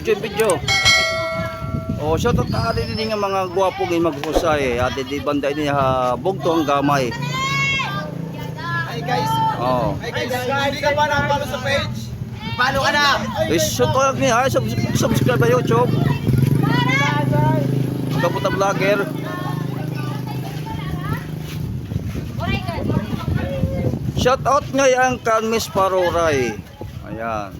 video. O, shout out na rin din nga mga gwapo ng maghusay. Ate di banda ini ha bugto ang gamay. Hi guys. Oh. Hi guys. Hindi ka pa nakapalo sa page? Follow ka na. Eh, shout out ni ay sub subscribe sa YouTube. Kaputa vlogger. Shout out ngayon kan Miss Paroray. Ayan.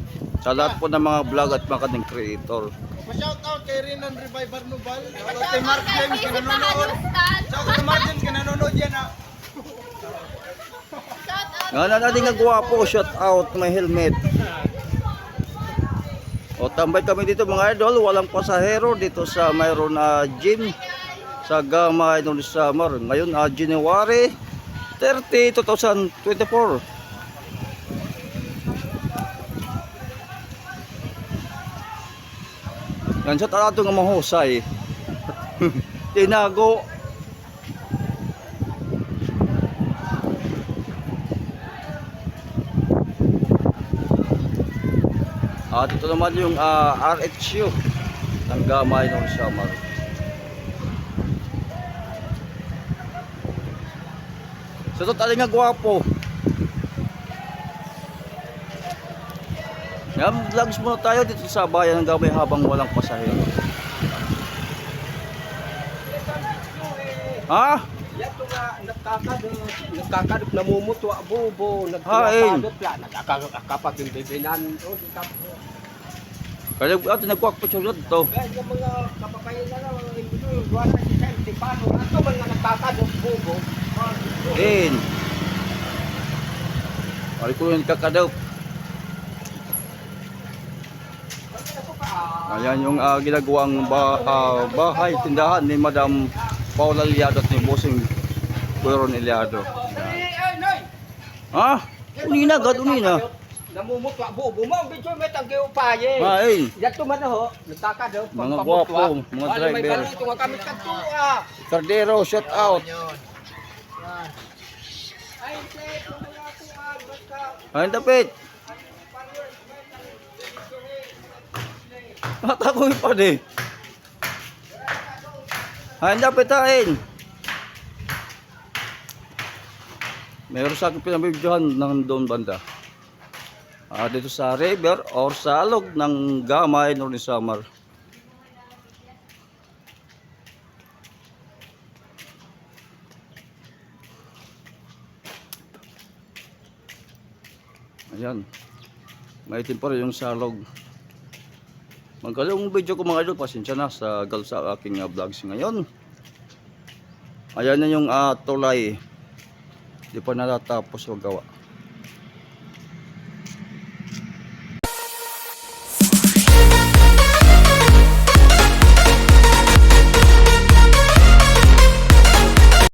Sa lahat po ng mga vlog at mga kanyang creator. Pa-shout out kay Renan Reviver Nubal. Shout out kay Mark James ka nanonood. Shout out kay Mark James ka nanonood yan ah. Nga na natin nga gwapo, shout out may helmet. O tambay kami dito mga idol, walang pasahero dito sa mayroon na gym sa Gamay noong summer. Ngayon ah, January 30, 2024. Yan sa talato nga mahusay. Tinago. At ito naman yung ah, RHU ng Gamay ng Samar. So ito talaga nga gwapo. Yan, vlogs muna tayo dito sa bayan ng Gamay habang walang pasahero. Ha? Yato nga nagkakadot, nagkakadot namumutwa Hain. nagkakadot nagkakapag yung bibinan. Ka Kaya ito nagkuwak po siya. Guys, yung mga kapapayan na lang, mga individual, duwan na si Kyle, di paano, ato man nga nagkakadot bubo. In. Ay ko yung kakadaw. Ayan yung ah, ginagawang ba, ah, bahay, tindahan ni Madam Paula Liado at ni Bossing Cueron Eliado. Ha? Unina, gad unina. Namumutwa bubo mo, ang video may tanggi upaye. Main. Yato man ho, nagkakadot, Mga pagpamutwa. gwapo, mga Ano, May driver. paluto nga kami kantua. Cardero, shout out. Ay, mga tapit. Matakoy pa di. Ayun tapit hain. Meron sa akin pinabibidyohan ng doon banda. Ah, dito sa river or sa alog ng Gamay Northern Samar. Ayan. Maitim pa rin yung salog. Magaling video ko mga idol. Pasensya na sa gal sa aking uh, vlogs ngayon. Ayan na yung uh, tulay. Di pa natatapos magawa.